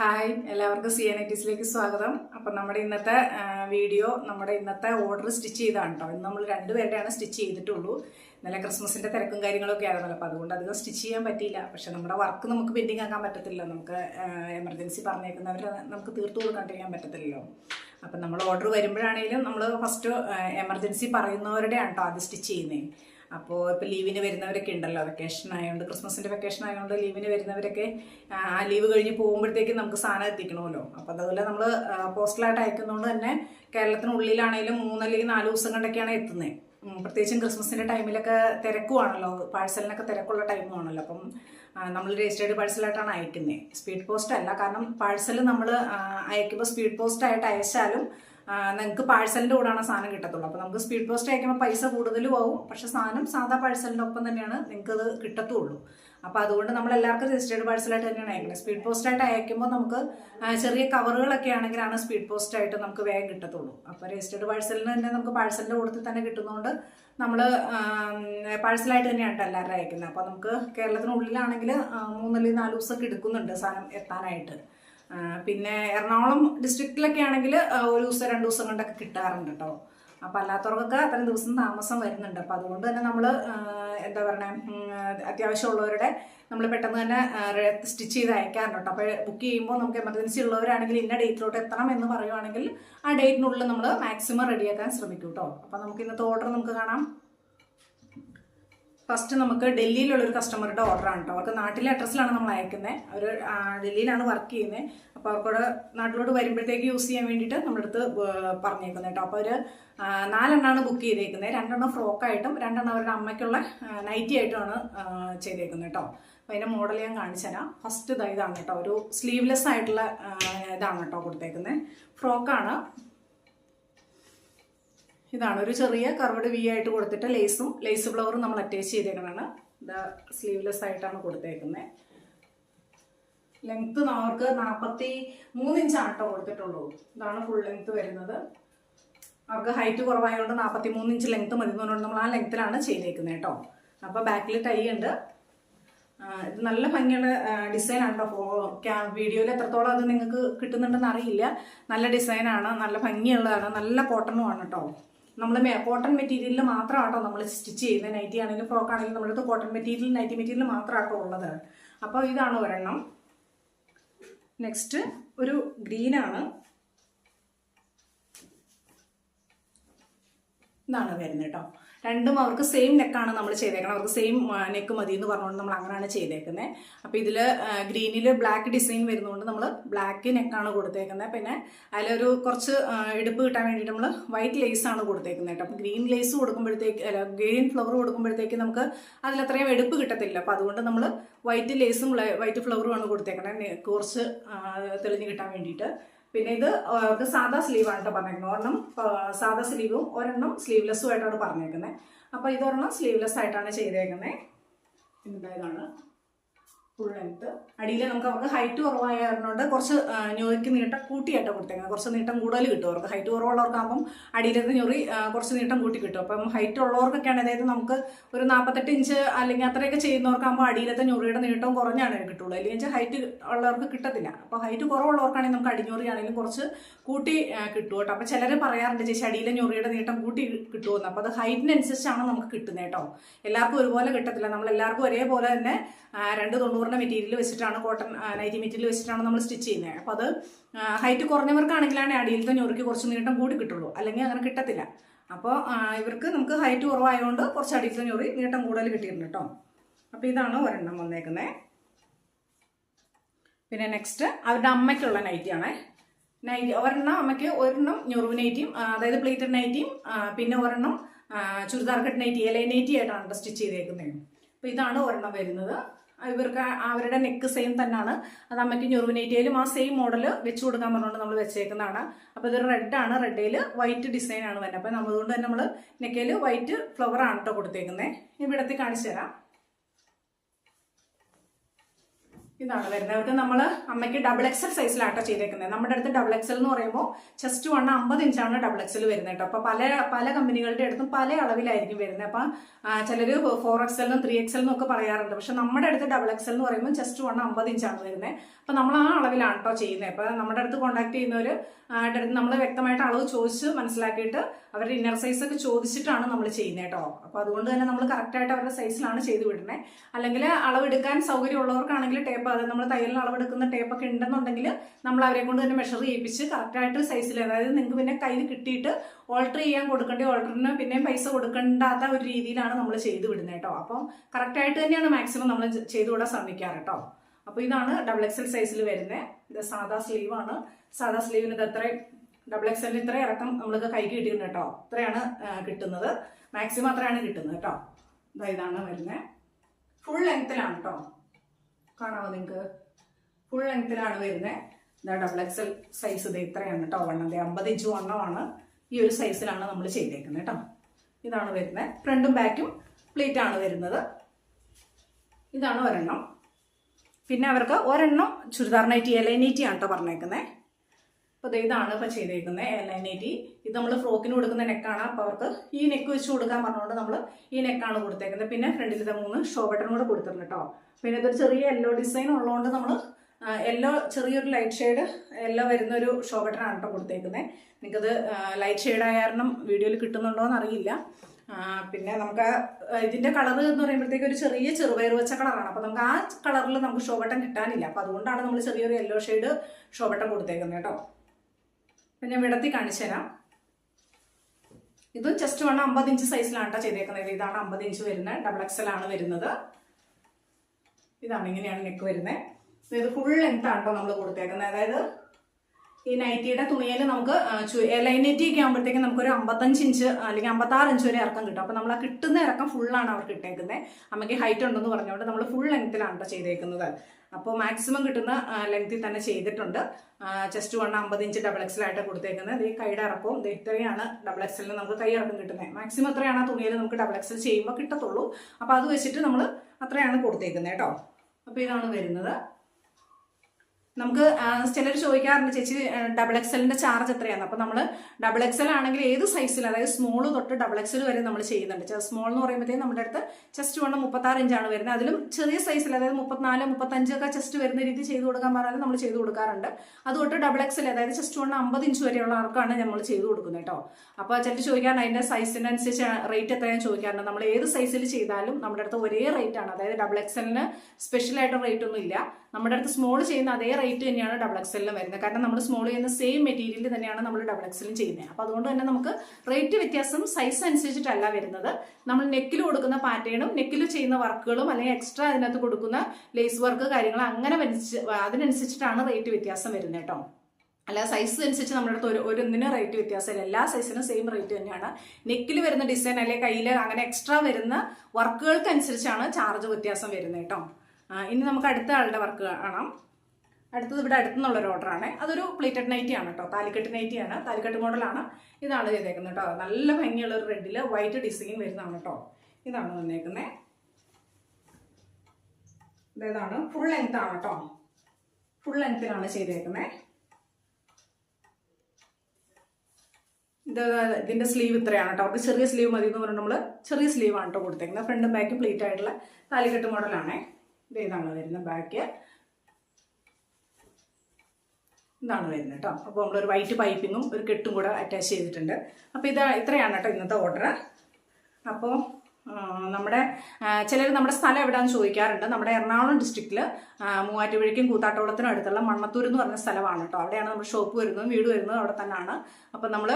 Hi എല്ലാവർക്കും C N ഐറ്റീസിലേക്ക് സ്വാഗതം. അപ്പം നമ്മുടെ ഇന്നത്തെ വീഡിയോ നമ്മുടെ ഇന്നത്തെ ഓർഡർ സ്റ്റിച്ച് ചെയ്താണ് കേട്ടോ ഇന്ന് നമ്മൾ രണ്ടുപേരുടെയാണ് സ്റ്റിച്ച് ചെയ്തിട്ടുള്ളൂ. നല്ല ക്രിസ്മസിന്റെ തിരക്കും കാര്യങ്ങളൊക്കെ ആയിരുന്നല്ലോ. അപ്പം അതുകൊണ്ട് അധികം സ്റ്റിച്ച് ചെയ്യാൻ പറ്റിയില്ല. പക്ഷെ നമ്മുടെ വർക്ക് നമുക്ക് പെൻഡിങ് ആക്കാൻ പറ്റത്തില്ല നമുക്ക് എമർജൻസി പറഞ്ഞേക്കുന്നവർ നമുക്ക് തീർത്തു കൊടുക്കാണ്ടിരിക്കാൻ പറ്റത്തില്ലല്ലോ. അപ്പം നമ്മൾ ഓർഡർ വരുമ്പോഴാണെങ്കിലും നമ്മൾ ഫസ്റ്റ് എമർജൻസി പറയുന്നവരുടെയാണ് കേട്ടോ അത് സ്റ്റിച്ച് ചെയ്യുന്നത് അപ്പോൾ ഇപ്പോൾ ലീവിന് വരുന്നവരൊക്കെ ഉണ്ടല്ലോ വെക്കേഷൻ ആയതുകൊണ്ട് ക്രിസ്മസിന്റെ വെക്കേഷൻ ആയതുകൊണ്ട് ലീവിന് വരുന്നവരൊക്കെ ആ ലീവ് കഴിഞ്ഞ് പോകുമ്പോഴത്തേക്കും നമുക്ക് സാധനം എത്തിക്കണമല്ലോ. അപ്പോൾ അതുപോലെ നമ്മൾ പോസ്റ്റലായിട്ട് അയക്കുന്നതുകൊണ്ട് തന്നെ കേരളത്തിനുള്ളിലാണെങ്കിലും മൂന്നല്ലെങ്കിൽ നാല് ദിവസം കൊണ്ടൊക്കെയാണ് എത്തുന്നത് പ്രത്യേകിച്ചും ക്രിസ്മസിന്റെ ടൈമിലൊക്കെ തിരക്കുവാണല്ലോ പാഴ്സലിനൊക്കെ തിരക്കുള്ള ടൈമുമാണല്ലോ അപ്പം നമ്മൾ രജിസ്റ്റേഡ് പാഴ്സലായിട്ടാണ് അയക്കുന്നത് സ്പീഡ് പോസ്റ്റ് അല്ല കാരണം പാഴ്സൽ നമ്മൾ അയക്കുമ്പോൾ സ്പീഡ് പോസ്റ്റ് ആയിട്ട് അയച്ചാലും നിങ്ങൾക്ക് പാഴ്സലിന്റെ കൂടെയാണ് സാധനം കിട്ടത്തുള്ളൂ. അപ്പോൾ നമുക്ക് സ്പീഡ് പോസ്റ്റ് അയക്കുമ്പോൾ പൈസ കൂടുതലും ആവും. പക്ഷെ സാധനം സാധാ പാഴ്സലിന്റെ ഒപ്പം തന്നെയാണ് നിങ്ങൾക്ക് കിട്ടത്തുള്ളൂ. അപ്പോൾ അതുകൊണ്ട് നമ്മൾ എല്ലാവർക്കും രജിസ്റ്റേർഡ് പാഴ്സലായിട്ട് തന്നെയാണ് അയക്കുന്നത് സ്പീഡ് പോസ്റ്റായിട്ട് അയക്കുമ്പോൾ നമുക്ക് ചെറിയ കവറുകളൊക്കെ ആണെങ്കിലാണ് സ്പീഡ് പോസ്റ്റായിട്ട് നമുക്ക് വേഗം കിട്ടത്തുള്ളൂ. അപ്പോൾ രജിസ്റ്റേർഡ് പാഴ്സലിന് തന്നെ നമുക്ക് പാഴ്സലിന്റെ കൂട്ടത്തിൽ തന്നെ കിട്ടുന്നതുകൊണ്ട് നമ്മൾ പാഴ്സലായിട്ട് തന്നെയാണ് എല്ലാവരും അയക്കുന്നത്. അപ്പോൾ നമുക്ക് കേരളത്തിനുള്ളിലാണെങ്കിൽ മൂന്നല്ലെങ്കിൽ നാല് ദിവസമൊക്കെ എടുക്കുന്നുണ്ട് സാധനം എത്താനായിട്ട്. പിന്നെ എറണാകുളം ഡിസ്ട്രിക്റ്റിലൊക്കെ ആണെങ്കിൽ ഒരു ദിവസം രണ്ട് ദിവസം കൊണ്ടൊക്കെ കിട്ടാറുണ്ട് കേട്ടോ അപ്പം അല്ലാത്തവർക്കൊക്കെ അത്രയും ദിവസം താമസം വരുന്നുണ്ട്. അപ്പം അതുകൊണ്ട് തന്നെ നമ്മൾ എന്താ പറയുക അത്യാവശ്യമുള്ളവരുടെ നമ്മൾ പെട്ടെന്ന് തന്നെ സ്റ്റിച്ച് ചെയ്ത് അയക്കാറുണ്ട് കേട്ടോ അപ്പോൾ ബുക്ക് ചെയ്യുമ്പോൾ നമുക്ക് എമർജൻസി ഉള്ളവരാണെങ്കിൽ ഇന്ന ഡേറ്റിലോട്ട് എത്തണം എന്ന് പറയുവാണെങ്കിൽ ആ ഡേറ്റിനുള്ളിൽ നമ്മൾ മാക്സിമം റെഡിയാക്കാൻ ശ്രമിക്കും കേട്ടോ അപ്പം നമുക്ക് ഇന്നത്തെ ഓർഡർ നമുക്ക് കാണാം. ഫസ്റ്റ് നമുക്ക് ഡൽഹിയിലുള്ള ഒരു കസ്റ്റമറുടെ ഓർഡറാണ് കേട്ടോ അവർക്ക് നാട്ടിലെ അഡ്രസ്സിലാണ് നമ്മൾ അയക്കുന്നത് അവർ ഡൽഹിയിലാണ് വർക്ക് ചെയ്യുന്നത് അപ്പോൾ അവർക്കൂടെ നാട്ടിലോട്ട് വരുമ്പോഴത്തേക്ക് യൂസ് ചെയ്യാൻ വേണ്ടിയിട്ട് നമ്മുടെ അടുത്ത് പറഞ്ഞേക്കുന്നത് കേട്ടോ അപ്പോൾ അവർ നാലെണ്ണമാണ് ബുക്ക് ചെയ്തേക്കുന്നത് രണ്ടെണ്ണം ഫ്രോക്കായിട്ടും രണ്ടെണ്ണം അവരുടെ അമ്മയ്ക്കുള്ള നൈറ്റി ആയിട്ടുമാണ് ചെയ്തേക്കുന്നത് കേട്ടോ അപ്പോൾ അതിന്റെ മോഡൽ ഞാൻ കാണിച്ചു തരാം. ഫസ്റ്റ് ഇതാ ഇതാണ് കേട്ടോ ഒരു സ്ലീവ്ലെസ് ആയിട്ടുള്ള ഇതാണ് കേട്ടോ കൊടുത്തേക്കുന്നത് ഫ്രോക്കാണ് ഇതാണ്. ഒരു ചെറിയ കർവഡ് വി ആയിട്ട് കൊടുത്തിട്ട് ലേസും ലേസ് ഫ്ലവറും നമ്മൾ അറ്റാച്ച് ചെയ്തേക്കുന്നതാണ് ഇത് സ്ലീവ്ലെസ് ആയിട്ടാണ് കൊടുത്തേക്കുന്നത് ലെങ്ത്ത് നമുക്ക് നാൽപ്പത്തി മൂന്ന് ഇഞ്ചാണ് കേട്ടോ കൊടുത്തിട്ടുള്ളൂ. ഇതാണ് ഫുൾ ലെങ്ത്ത് വരുന്നത്. അവർക്ക് ഹൈറ്റ് കുറവായതുകൊണ്ട് നാൽപ്പത്തി മൂന്ന് ഇഞ്ച് ലെങ്ത് മതി എന്ന് പറഞ്ഞുകൊണ്ട് നമ്മൾ ആ ലെങ്ത്തിലാണ് ചെയ്തേക്കുന്നത് കേട്ടോ അപ്പോൾ ബാക്കിൽ ടൈ ഉണ്ട് ഇത് നല്ല ഭംഗിയുള്ള ഡിസൈനാണ് കേട്ടോ വീഡിയോയിൽ എത്രത്തോളം അത് നിങ്ങൾക്ക് കിട്ടുന്നുണ്ടെന്ന് അറിയില്ല. നല്ല ഡിസൈനാണ് നല്ല ഭംഗിയുള്ളതാണ് നല്ല കോട്ടണുമാണ് കേട്ടോ നമ്മൾ കോട്ടൺ മെറ്റീരിയലിൽ മാത്രമാണ് ആട്ടോ നമ്മൾ സ്റ്റിച്ച് ചെയ്യുന്നത് നൈറ്റി ആണെങ്കിലും ഫ്രോക്ക് ആണെങ്കിലും നമ്മുടെ കോട്ടൺ മെറ്റീരിയൽ നൈറ്റി മെറ്റീരിയൽ മാത്രം ആട്ടോ ഉള്ളത്. അപ്പോൾ ഇതാണ് ഒരെണ്ണം. നെക്സ്റ്റ് ഒരു ഗ്രീനാണ്. ഇതാണ് വരുന്നത് കേട്ടോ രണ്ടും അവർക്ക് സെയിം നെക്കാണ് നമ്മൾ ചെയ്തേക്കുന്നത് അവർക്ക് സെയിം നെക്ക് മതി എന്ന് പറഞ്ഞുകൊണ്ട് നമ്മൾ അങ്ങനെയാണ് ചെയ്തേക്കുന്നത് അപ്പോൾ ഇതിൽ ഗ്രീനിൽ ബ്ലാക്ക് ഡിസൈൻ വരുന്നതുകൊണ്ട് നമ്മൾ ബ്ലാക്ക് നെക്കാണ് കൊടുത്തേക്കുന്നത് പിന്നെ അതിലൊരു കുറച്ച് എടുപ്പ് കിട്ടാൻ വേണ്ടിയിട്ട് നമ്മൾ വൈറ്റ് ലേസ് ആണ് കൊടുത്തേക്കുന്നത് കേട്ടോ അപ്പോൾ ഗ്രീൻ ലേസ് കൊടുക്കുമ്പോഴത്തേക്ക് അല്ല ഗ്രീൻ ഫ്ലവർ കൊടുക്കുമ്പോഴത്തേക്ക് നമുക്ക് അതിലത്രയും എടുപ്പ് കിട്ടത്തില്ല. അപ്പോൾ അതുകൊണ്ട് നമ്മൾ വൈറ്റ് ലേസും വൈറ്റ് ഫ്ലവറും ആണ് കൊടുത്തേക്കുന്നത് കുറച്ച് തെളിഞ്ഞ് കിട്ടാൻ വേണ്ടിയിട്ട്. പിന്നെ ഇത് അവർക്ക് സാധാ സ്ലീവാണ് കേട്ടോ പറഞ്ഞേക്കുന്നത്. ഒരെണ്ണം സാധാ സ്ലീവും ഒരെണ്ണം സ്ലീവ്ലെസ്സും ആയിട്ടാണ് പറഞ്ഞേക്കുന്നത്. അപ്പോൾ ഇതൊരെണ്ണം സ്ലീവ്ലെസ് ആയിട്ടാണ് ചെയ്തേക്കുന്നത് ഇതാണ്. ഫുൾ ലെങ്ത്ത് അടിയിൽ നമുക്ക് അവർക്ക് ഹൈറ്റ് കുറവായതുകൊണ്ട് കുറച്ച് ഞൊറിക്ക് നീട്ടം കൂട്ടിയായിട്ട് കൊടുത്തേക്കുന്നത് കുറച്ച് നീട്ടം കൂടുതൽ കിട്ടും അവർക്ക്. ഹൈറ്റ് കുറവുള്ളവർക്കാകുമ്പം അടിയിലത്തെ ഞൊറി കുറച്ച് നീട്ടം കൂട്ടി കിട്ടും. അപ്പം ഹൈറ്റ് ഉള്ളവർക്കൊക്കെയാണ് അതായത് നമുക്ക് ഒരു നാൽപ്പത്തെട്ട് ഇഞ്ച് അല്ലെങ്കിൽ അത്രയൊക്കെ ചെയ്യുന്നവർക്കാകുമ്പോൾ അടിയിലത്തെ ഞൊറിയുടെ നീട്ടം കുറഞ്ഞാണ് കിട്ടുള്ളൂ. അല്ലെങ്കിൽ ഹൈറ്റ് ഉള്ളവർക്ക് കിട്ടത്തില്ല. അപ്പോൾ ഹൈറ്റ് കുറവുള്ളവർക്കാണെങ്കിൽ നമുക്ക് അടിഞ്ഞൊറി ആണെങ്കിലും കുറച്ച് കൂട്ടി കിട്ടും കേട്ടോ. അപ്പോൾ ചിലർ പറയാറുണ്ട് ചേച്ചി അടിയിലെ ഞൊറിയുടെ നീട്ടം കൂട്ടി കിട്ടുമെന്ന് അപ്പോൾ അത് ഹൈറ്റിനനുസരിച്ചാണ് നമുക്ക് കിട്ടുന്നത് കേട്ടോ. എല്ലാവർക്കും ഒരുപോലെ കിട്ടത്തില്ല. നമ്മൾ എല്ലാവർക്കും ഒരേപോലെ തന്നെ രണ്ട് രണ്ട് തൊണ്ണൂറിന്റെ മെറ്റീരിയൽ വെച്ചിട്ടാണ് കോട്ടൺ നൈറ്റി മെറ്റീരിയൽ വെച്ചിട്ടാണ് നമ്മൾ സ്റ്റിച്ച് ചെയ്യുന്നത് അപ്പോൾ അത് ഹൈറ്റ് കുറഞ്ഞവർക്കാണെങ്കിലാണ് അടിയിലത്തെ ഞൊറുക്കി കുറച്ച് നീട്ടം കൂടി കിട്ടുള്ളൂ. അല്ലെങ്കിൽ അങ്ങനെ കിട്ടത്തില്ല. അപ്പോൾ ഇവർക്ക് നമുക്ക് ഹൈറ്റ് കുറവായതുകൊണ്ട് കുറച്ച് അടിയിലത്തെ ഞൊറി നീട്ടം കൂടുതൽ കിട്ടിയിട്ടുണ്ട് കേട്ടോ അപ്പോൾ ഇതാണ് ഒരെണ്ണം വന്നേക്കുന്നത് പിന്നെ നെക്സ്റ്റ് അവരുടെ അമ്മയ്ക്കുള്ള നൈറ്റിയാണേ നൈറ്റി ഒരെണ്ണം അമ്മയ്ക്ക് ഒരെണ്ണം ഞൊറുവ് നൈറ്റിയും അതായത് പ്ലേറ്റഡ് നൈറ്റിയും പിന്നെ ഒരെണ്ണം churidar cut nighty A line nighty ആയിട്ടാണ് സ്റ്റിച്ച് ചെയ്തേക്കുന്നത് അപ്പോൾ ഇതാണ് ഒരെണ്ണം വരുന്നത്. ഇവർക്ക് അവരുടെ നെക്ക് സെയിം തന്നെയാണ്. അത് അമ്മയ്ക്ക് ഞൊറുവിനേറ്റയിലും നൈറ്റിയിലും ആ സെയിം മോഡൽ വെച്ച് കൊടുക്കാൻ പറഞ്ഞുകൊണ്ട് നമ്മൾ വെച്ചേക്കുന്നതാണ്. അപ്പോൾ ഇത് റെഡാണ് റെഡയിൽ വൈറ്റ് ഡിസൈനാണ് വരുന്നത്. അപ്പോൾ അതുകൊണ്ട് തന്നെ നമ്മൾ നെക്കയിൽ വൈറ്റ് ഫ്ലവർ ആണ് കേട്ടോ കൊടുത്തേക്കുന്നത് ഇവിടത്തെ കാണിച്ചു തരാം. ഇതാണ് വരുന്നത്. ഇത് നമ്മൾ അമ്മയ്ക്ക് ഡബിൾ എക്സൽ സൈസിലാട്ടോ ചെയ്തേക്കുന്നത് നമ്മുടെ അടുത്ത് ഡബിൾ എക്സൽ എന്ന് പറയുമ്പോൾ ചെസ്റ്റ് വൺ അമ്പത് ഇഞ്ചാണ് ഡബിൾ എക്സൽ വരുന്നത് കേട്ടോ അപ്പോൾ പല പല കമ്പനികളുടെ അടുത്തും പല അളവിലായിരിക്കും വരുന്നത്. അപ്പം ചിലർ ഫോർ എക്സൽ എന്നും ത്രീ എക്സൽ എന്നൊക്കെ പറയാറുണ്ട്. പക്ഷെ നമ്മുടെ അടുത്ത് ഡബിൾ എക്സൽ എന്ന് പറയുമ്പോൾ ചെസ്റ്റ് വൺ അമ്പത് ഇഞ്ചാണ് വരുന്നത്. അപ്പം നമ്മൾ ആ അളവിലാണ് കേട്ടോ ചെയ്യുന്നത്. അപ്പോൾ നമ്മുടെ അടുത്ത് കോൺടാക്ട് ചെയ്യുന്നവർ അടുത്ത് നമ്മൾ വ്യക്തമായിട്ട് അളവ് ചോദിച്ച് മനസ്സിലാക്കിയിട്ട് അവരുടെ ഇന്നർ സൈസ് ഒക്കെ ചോദിച്ചിട്ടാണ് നമ്മൾ ചെയ്യുന്നത് കേട്ടോ. അപ്പോൾ അതുകൊണ്ട് തന്നെ നമ്മൾ കറക്റ്റായിട്ട് അവരുടെ സൈസിലാണ് ചെയ്ത് വിടണേ അല്ലെങ്കിൽ അളവെടുക്കാൻ സൗകര്യമുള്ളവർക്കാണെങ്കിൽ ടേപ്പ് അത് നമ്മൾ തയ്യലിന് അളവെടുക്കുന്ന ടേപ്പൊക്കെ ഉണ്ടെന്നുണ്ടെങ്കിൽ നമ്മൾ അവരെ കൊണ്ട് തന്നെ മെഷർ ചെയ്യിപ്പിച്ച് കറക്റ്റായിട്ട് സൈസിൽ അതായത് നിങ്ങൾക്ക് പിന്നെ കയ്യിൽ കിട്ടിയിട്ട് ഓൾട്ടർ ചെയ്യാൻ കൊടുക്കേണ്ട ഓൾട്ടറിന് പിന്നെയും പൈസ കൊടുക്കേണ്ടാത്ത ഒരു രീതിയിലാണ് നമ്മൾ ചെയ്ത് വിടുന്നത് കേട്ടോ. അപ്പം കറക്റ്റായിട്ട് തന്നെയാണ് മാക്സിമം നമ്മൾ ചെയ്തു വിടാൻ ശ്രമിക്കാറ് കേട്ടോ. അപ്പോൾ ഇതാണ് ഡബിൾ എക്സൽ സൈസിൽ വരുന്നത്. ഇത് സാധാ സ്ലീവാണ് സാധാ സ്ലീവിന് ഇത് അത്രയും ഡബിൾ എക്സ് എല്ലിൽ ഇത്ര ഇറക്കം നമ്മൾക്ക് കൈക്ക് കിട്ടിയിട്ടുണ്ട് കേട്ടോ. ഇത്രയാണ് കിട്ടുന്നത്. മാക്സിമം അത്രയാണ് കിട്ടുന്നത് കേട്ടോ. ഇതാ ഇതാണ് വരുന്നത് ഫുൾ ലെങ്ത്തിലാണ് കേട്ടോ. കാണാമോ നിങ്ങൾക്ക് ഫുൾ ലെങ്ത്തിലാണ് വരുന്നത് ഇതാ ഡബിൾ എക്സ് എൽ സൈസ് ഇത് ഇത്രയാണ് കേട്ടോ. വണ്ണം അമ്പത് ഇഞ്ച് വണ്ണമാണ്. ഈ ഒരു സൈസിലാണ് നമ്മൾ ചെയ്തേക്കുന്നത് കേട്ടോ. ഇതാണ് വരുന്നത് ഫ്രണ്ടും ബാക്കും പ്ലേറ്റ് ആണ് വരുന്നത്. ഇതാണ് ഒരെണ്ണം. പിന്നെ അവർക്ക് ഒരെണ്ണം ചുരിദാർ നൈറ്റി എൽ നൈറ്റി ആണ് കേട്ടോ പറഞ്ഞേക്കുന്നത് അപ്പോൾ ഇതാണ് ഇപ്പോൾ ചെയ്തേക്കുന്നത് എൽ നൈറ്റി ഇത് നമ്മൾ ഫ്രോക്കിന് കൊടുക്കുന്ന നെക്കാണ് അപ്പോൾ അവർക്ക് ഈ നെക്ക് വെച്ച് കൊടുക്കാൻ പറഞ്ഞുകൊണ്ട് നമ്മൾ ഈ നെക്കാണ് കൊടുത്തേക്കുന്നത് പിന്നെ ഫ്രണ്ടിലത്തെ മൂന്ന് ഷോ ബട്ടൺ കൂടെ കൊടുത്തിട്ടുണ്ട് കേട്ടോ പിന്നെ ഇതൊരു ചെറിയ യെല്ലോ ഡിസൈൻ ഉള്ളതുകൊണ്ട് നമ്മൾ യെല്ലോ ചെറിയൊരു ലൈറ്റ് ഷെയ്ഡ് യെല്ലോ വരുന്ന ഒരു ഷോ ആണ് കേട്ടോ കൊടുത്തേക്കുന്നത് നിങ്ങൾക്കത് ലൈറ്റ് ഷെയ്ഡ് ആയ കാരണം വീഡിയോയിൽ കിട്ടുന്നുണ്ടോ എന്നറിയില്ല. പിന്നെ നമുക്ക് ഇതിന്റെ കളർ എന്ന് പറയുമ്പോഴത്തേക്ക് ഒരു ചെറിയ ചെറുപയർ വെച്ച കളറാണ് അപ്പോൾ നമുക്ക് ആ കളറിൽ നമുക്ക് ഷോ ബട്ടൺ കിട്ടാനില്ല. അപ്പോൾ അതുകൊണ്ടാണ് നമ്മൾ ചെറിയൊരു യെല്ലോ ഷെയ്ഡ് ഷോ ബട്ടൺ കൊടുത്തേക്കുന്നത് കേട്ടോ ഞാൻ വിടത്തി കാണിച്ചു തരാം. ഇതും ജസ്റ്റ് വണ്ണം അമ്പത് ഇഞ്ച് സൈസിലാണ് കേട്ടോ ചെയ്തേക്കുന്നത്. ഇതാണ് അമ്പത് ഇഞ്ച് വരുന്നത്. ഡബിൾ എക്സൽ ആണ് വരുന്നത്. ഇതാണ് ഇങ്ങനെയാണ് നെക്ക് വരുന്നത്. ഇത് ഫുൾ ലെങ്ത് ആണ് കേട്ടോ നമ്മൾ കൊടുത്തേക്കുന്നത്. അതായത് ഈ നൈറ്റിയുടെ തുണിയിൽ നമുക്ക് ലൈൻ ഒക്കെ ആകുമ്പോഴത്തേക്കും നമുക്കൊരു അമ്പത്തഞ്ച് ഇഞ്ച് അല്ലെങ്കിൽ അമ്പത്താറ് ഇഞ്ച് വരെ ഇറക്കം കിട്ടും. അപ്പോൾ നമ്മൾ ആ കിട്ടുന്ന ഇറക്കം ഫുള്ളാണ് അവർക്ക് ഇട്ടേക്കുന്നത് അമ്മയ്ക്ക് ഹൈറ്റ് ഉണ്ടെന്ന് പറഞ്ഞുകൊണ്ട് നമ്മൾ ഫുൾ ലെങ്ത്തിലാണ് കേട്ടോ ചെയ്തേക്കുന്നത്. അപ്പോൾ മാക്സിമം കിട്ടുന്ന ലെങ്ത്തിൽ തന്നെ ചെയ്തിട്ടുണ്ട്. ജസ്റ്റ് വൺ അമ്പത് ഇഞ്ച് ഡബിൾ എക്സലായിട്ട് കൊടുത്തേക്കുന്നത് ഈ കൈയുടെ ഇറക്കവും ഇത്രയാണ് ഡബിൾ എക്സലിന് നമുക്ക് കൈ ഇറക്കം കിട്ടുന്നത് മാക്സിമം എത്രയാണ് ആ തുണിയിൽ നമുക്ക് ഡബിൾ എക്സൽ ചെയ്യുമ്പോൾ കിട്ടത്തുള്ളൂ. അപ്പോൾ അത് വെച്ചിട്ട് നമ്മൾ അത്രയാണ് കൊടുത്തേക്കുന്നത് കേട്ടോ അപ്പോൾ ഇതാണ് വരുന്നത്. നമുക്ക് ചിലർ ചോദിക്കാറുണ്ട് ചേച്ചി ഡബിൾ എക്സലിന്റെ ചാർജ് എത്രയാണ്? അപ്പോൾ നമ്മൾ ഡബിൾ എക്സൽ ആണെങ്കിൽ ഏത് സൈസിൽ അതായത് സ്മോൾ തൊട്ട് ഡബിൾ എക്സൽ വരെ നമ്മൾ ചെയ്യുന്നുണ്ട്. സ്മോൾ എന്ന് പറയുമ്പോഴത്തേക്കും നമ്മുടെ അടുത്ത് ചെസ്റ്റ് വണ്ണം മുപ്പത്താറ് ഇഞ്ചാണ് വരുന്നത്. അതിലും ചെറിയ സൈസിൽ അതായത് മുപ്പത്തിനാല് മുപ്പത്തഞ്ചൊക്കെ ചെസ്റ്റ് വരുന്ന രീതി ചെയ്ത് കൊടുക്കാൻ പറഞ്ഞാൽ നമ്മൾ ചെയ്ത് കൊടുക്കാറുണ്ട്. അത് തൊട്ട് ഡബിൾ എക്സൽ അതായത് ചെസ്റ്റ് വണ്ണം അമ്പത് ഇഞ്ച് വരെയുള്ള ആർക്കാണ് നമ്മൾ ചെയ്ത് കൊടുക്കുന്നത് കേട്ടോ അപ്പോൾ ചിലർ ചോദിക്കാറുണ്ട് അതിന്റെ സൈസിനനുസരിച്ച് റേറ്റ് എത്രയാണ് ചോദിക്കാറുണ്ട്. നമ്മൾ ഏത് സൈസിൽ ചെയ്താലും നമ്മുടെ അടുത്ത് ഒരേ റേറ്റ് ആണ്. അതായത് ഡബിൾ എക്സലിന് സ്പെഷ്യൽ ആയിട്ട് റേറ്റ് ഒന്നും ഇല്ല നമ്മുടെ അടുത്ത് സ്മോൾ ചെയ്യുന്ന അതേ റേറ്റ് തന്നെയാണ് ഡബിൾ എക്സലിലും വരുന്നത്. കാരണം നമ്മൾ സ്മോൾ ചെയ്യുന്ന സെയിം മെറ്റീരിയൽ തന്നെയാണ് നമ്മൾ ഡബിൾ എക്സലും ചെയ്യുന്നത്. അപ്പോൾ അതുകൊണ്ട് തന്നെ നമുക്ക് റേറ്റ് വ്യത്യാസം സൈസ് അനുസരിച്ചിട്ടല്ല വരുന്നത്. നമ്മൾ നെക്കിൽ കൊടുക്കുന്ന പാറ്റേണും നെക്കിൽ ചെയ്യുന്ന വർക്കുകളും അല്ലെങ്കിൽ എക്സ്ട്രാ അതിനകത്ത് കൊടുക്കുന്ന ലേസ് വർക്ക് കാര്യങ്ങൾ അങ്ങനെ അതിനനുസരിച്ചിട്ടാണ് റേറ്റ് വ്യത്യാസം വരുന്നത് കേട്ടോ. അല്ല സൈസ് അനുസരിച്ച് നമ്മുടെ അടുത്ത് ഒരു ഒരൊന്നിന് റേറ്റ് വ്യത്യാസമില്ല എല്ലാ സൈസിനും സെയിം റേറ്റ് തന്നെയാണ്. നെക്കിൽ വരുന്ന ഡിസൈൻ അല്ലെങ്കിൽ കയ്യിൽ അങ്ങനെ എക്സ്ട്രാ വരുന്ന വർക്കുകൾക്ക് അനുസരിച്ചാണ് ചാർജ് വ്യത്യാസം വരുന്നത് കേട്ടോ. ഇനി നമുക്ക് അടുത്ത ആളുടെ വർക്ക് കാണാം. അടുത്തത് ഇവിടെ അടുത്തുനിന്നുള്ള ഒരു ഓർഡറാണ് അതൊരു പ്ലേറ്റഡ് നൈറ്റി ആണ് കേട്ടോ താലിക്കെട്ട് നൈറ്റി ആണ്. താലിക്കെട്ട് മോഡലാണ് ഇതാണ് ചെയ്തേക്കുന്നത് കേട്ടോ നല്ല ഭംഗിയുള്ള ഒരു റെഡിൽ വൈറ്റ് ഡിസൈൻ വരുന്നതാണ് കേട്ടോ ഇതാണ് വന്നേക്കുന്നത് ഇതാണ്. ഫുൾ ലെങ്ത് ആണ് കേട്ടോ ഫുൾ ലെങ്ത്തിലാണ് ചെയ്തേക്കുന്നത് ഇത് ഇതിന്റെ സ്ലീവ് ഇത്രയാണ് കേട്ടോ അവർക്ക് ചെറിയ സ്ലീവ് മതി എന്ന് പറഞ്ഞാൽ നമ്മൾ ചെറിയ സ്ലീവ് ആണ് കേട്ടോ കൊടുത്തേക്കുന്നത്. ഫ്രണ്ടും ബാക്കും പ്ലീറ്റ് ആയിട്ടുള്ള താലിക്കെട്ട് മോഡലാണേ ഇത് ഇതാണ് വരുന്നത് ബാക്ക് ഇതാണ് വരുന്നത് കേട്ടോ. അപ്പോൾ നമ്മളൊരു വൈറ്റ് പൈപ്പിങ്ങും ഒരു കെട്ടും കൂടെ അറ്റാച്ച് ചെയ്തിട്ടുണ്ട്. അപ്പോൾ ഇതാ ഇത്രയാണ് കേട്ടോ ഇന്നത്തെ ഓർഡർ അപ്പോൾ നമ്മുടെ ചിലർ നമ്മുടെ സ്ഥലം എവിടെയാണെന്ന് ചോദിക്കാറുണ്ട്. നമ്മുടെ എറണാകുളം ഡിസ്ട്രിക്റ്റിൽ മൂവാറ്റുപുഴയ്ക്കും കൂത്താട്ടോളത്തിനും അടുത്തുള്ള മണ്ണത്തൂർ എന്ന് പറഞ്ഞ സ്ഥലമാണ് കേട്ടോ. അവിടെയാണ് നമ്മൾ ഷോപ്പ് വരുന്നത് വീട് വരുന്നത് അവിടെ തന്നെയാണ്. അപ്പം നമ്മൾ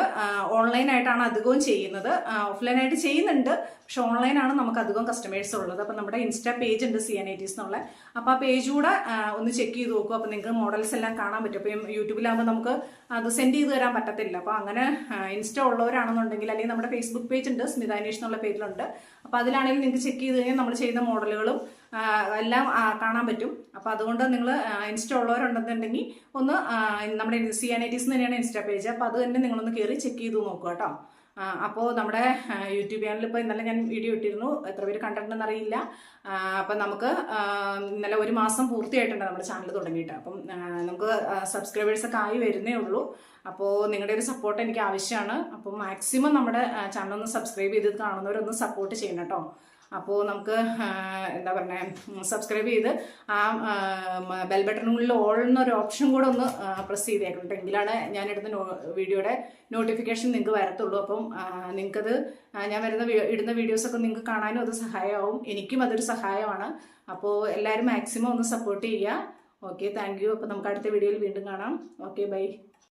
ഓൺലൈനായിട്ടാണ് അധികവും ചെയ്യുന്നത്. ഓഫ്ലൈനായിട്ട് ചെയ്യുന്നുണ്ട്. പക്ഷെ ഓൺലൈനാണ് നമുക്ക് അധികം കസ്റ്റമേഴ്സ് ഉള്ളത്. അപ്പം നമ്മുടെ ഇൻസ്റ്റാ പേജ് ഉണ്ട് സി എൻ ഐ ടീസ് എന്നുള്ള. അപ്പം ആ പേജ് കൂടെ ഒന്ന് ചെക്ക് ചെയ്ത് നോക്കും. അപ്പം നിങ്ങൾക്ക് മോഡൽസ് എല്ലാം കാണാൻ പറ്റും. അപ്പം യൂട്യൂബിലാകുമ്പോൾ നമുക്ക് അത് സെൻഡ് ചെയ്ത് തരാൻ പറ്റത്തില്ല. അപ്പോൾ അങ്ങനെ ഇൻസ്റ്റ ഉള്ളവരാണെന്നുണ്ടെങ്കിൽ അല്ലെങ്കിൽ നമ്മുടെ ഫേസ്ബുക്ക് പേജ് ഉണ്ട് സ്മിതാനേഷ് എന്നുള്ള പേജിലുണ്ട് അപ്പോൾ അതിലാണെങ്കിൽ നിങ്ങൾക്ക് ചെക്ക് ചെയ്ത് കഴിഞ്ഞാൽ നമ്മൾ ചെയ്യുന്ന മോഡലുകളും എല്ലാം കാണാൻ പറ്റും. അപ്പോൾ അതുകൊണ്ട് നിങ്ങൾ ഇൻസ്റ്റ ഉള്ളവരുണ്ടെന്നുണ്ടെങ്കിൽ ഒന്ന് നമ്മുടെ സി എൻ ഐ ടീസ് തന്നെയാണ് ഇൻസ്റ്റാ പേജ്. അപ്പോൾ അത് തന്നെ നിങ്ങളൊന്ന് കയറി ചെക്ക് ചെയ്ത് നോക്കുക കേട്ടോ. അപ്പോൾ നമ്മുടെ യൂട്യൂബ് ചാനലിൽ ഇപ്പോൾ ഇന്നലെ ഞാൻ വീഡിയോ ഇട്ടിരുന്നു. എത്ര പേര് കണ്ടിട്ടുണ്ടെന്ന് അറിയില്ല അപ്പം നമുക്ക് ഇന്നലെ ഒരു മാസം പൂർത്തിയായിട്ടുണ്ട് നമ്മുടെ ചാനൽ തുടങ്ങിയിട്ട്. അപ്പം നമുക്ക് സബ്സ്ക്രൈബേഴ്സ് ഒക്കെ ആയി വരുന്നേ ഉള്ളൂ. അപ്പോൾ നിങ്ങളുടെ ഒരു സപ്പോർട്ട് എനിക്ക് ആവശ്യമാണ്. അപ്പോൾ മാക്സിമം നമ്മുടെ ചാനൽ ഒന്ന് സബ്സ്ക്രൈബ് ചെയ്ത് കാണുന്നവരൊന്ന് സപ്പോർട്ട് ചെയ്യണം കേട്ടോ. അപ്പോൾ നമുക്ക് എന്താ പറയുക സബ്സ്ക്രൈബ് ചെയ്ത് ആ ബെൽ ബട്ടണിനുള്ളിൽ ഓൾ എന്നൊരു ഓപ്ഷൻ കൂടെ ഒന്ന് പ്രസ് ചെയ്തേക്കണം. എങ്കിലാണ് ഞാൻ എടുത്ത വീഡിയോയുടെ നോട്ടിഫിക്കേഷൻ നിങ്ങൾക്ക് വരത്തുള്ളൂ. അപ്പം നിങ്ങൾക്കത് ഞാൻ വരുന്ന ഇടുന്ന വീഡിയോസൊക്കെ നിങ്ങൾക്ക് കാണാനും അത് സഹായമാവും എനിക്കും അതൊരു സഹായമാണ്. അപ്പോൾ എല്ലാവരും മാക്സിമം ഒന്ന് സപ്പോർട്ട് ചെയ്യുക. ഓക്കെ താങ്ക് യു അപ്പോൾ നമുക്ക് അടുത്ത വീഡിയോയിൽ വീണ്ടും കാണാം. Okay bye